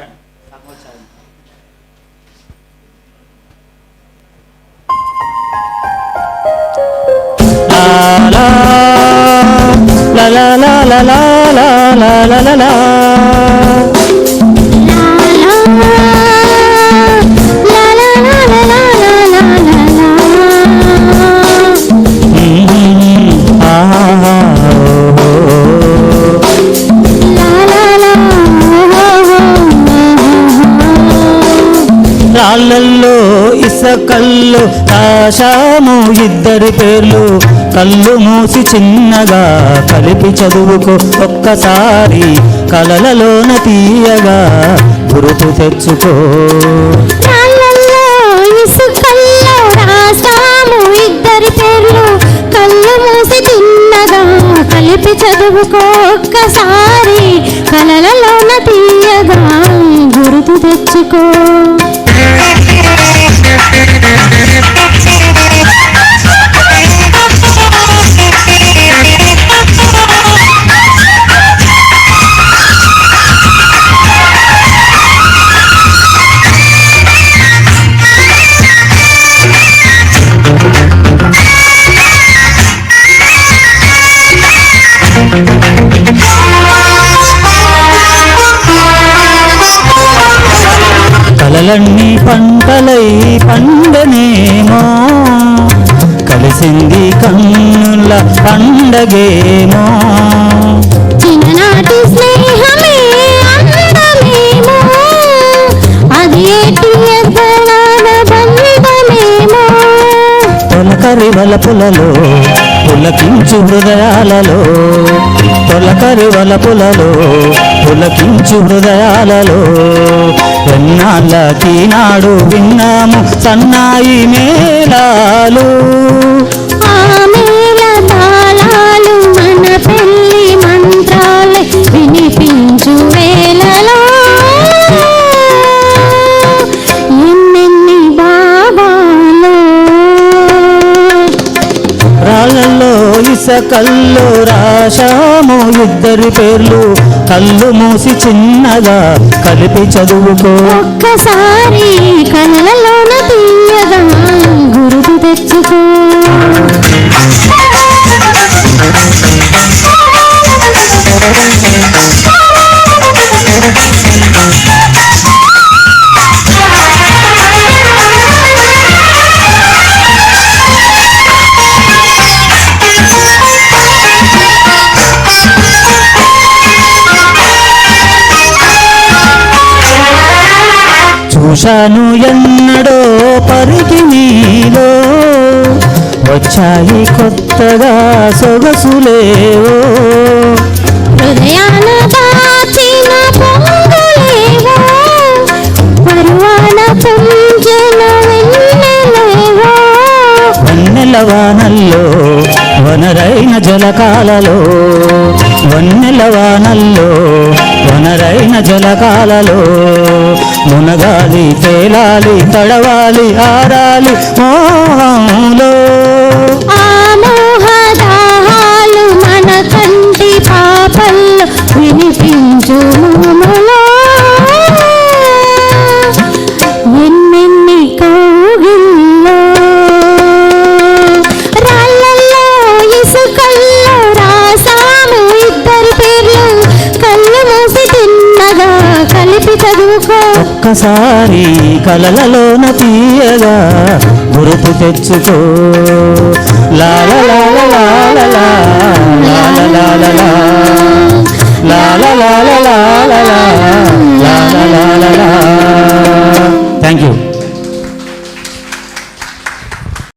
Done. Akmal Charan. La la la la la రాళ్ళల్లో ఇసకల్లు రాశాము ఇద్దరి పేర్లు. కళ్ళు మూసి చిన్నగా కలిపి చదువుకో ఒక్కసారి. కలలలోన తీయగా గురుతు తెచ్చుకో. ఇద్దరి కలిపి చదువుకో ఒక్కసారి. కలలలోన తీయగా కలలన్నీ పంటలై పండనేమో. కలిసింది కన్నుల పండగేమో. చిన్ననాటి స్నేహమే అందమేమో. బంధమేమో తొలకరి వలపులలో పులకించు హృదయాలలో తుల కరువల పులలో పులకించు హృదయాలలో. ఎన్నాళ్ళకి నాడు విన్నాము సన్నాయి మేళాలు. ఇసకల్లో రాశాము ఇద్దరి పేర్లు. కళ్ళు మూసి చిన్నగా కలిపి చదువుకో. ఒక్కసారి కళ్ళలోన తీయగా. చూశాను ఎన్నడో పరికి నీలో. వచ్చాయి కొత్తగా సొగసులేవో హృదయాన దాచిన పొంగులేవో పరువాన పుంజన వెన్నెలేవో వన్నెల వానల్లో వనరైన జలకాలలో. వన్నెల వానల్లో వనరైన జలకాలలో. మునగాలి తేలాలి తడవాలి ఆరాలి. మోహంలో ఆ మోహదాహాలు మన కంటి పాపల్లో వినిపించు మోములో. ఎన్నెన్ని కౌగిల్లో. రాళ్ళల్లో ఇసుకల్లో రాసాము ఇద్దరి పేర్లు. కళ్ళు మూసి తిన్నగా కలిపి చదువుకో. ఒక్కసారి కలలలోన తీయగా గురుపు తెచ్చుకో లాల లాల లాల లా, లాల లాల లాల లాల లాల లాల లాల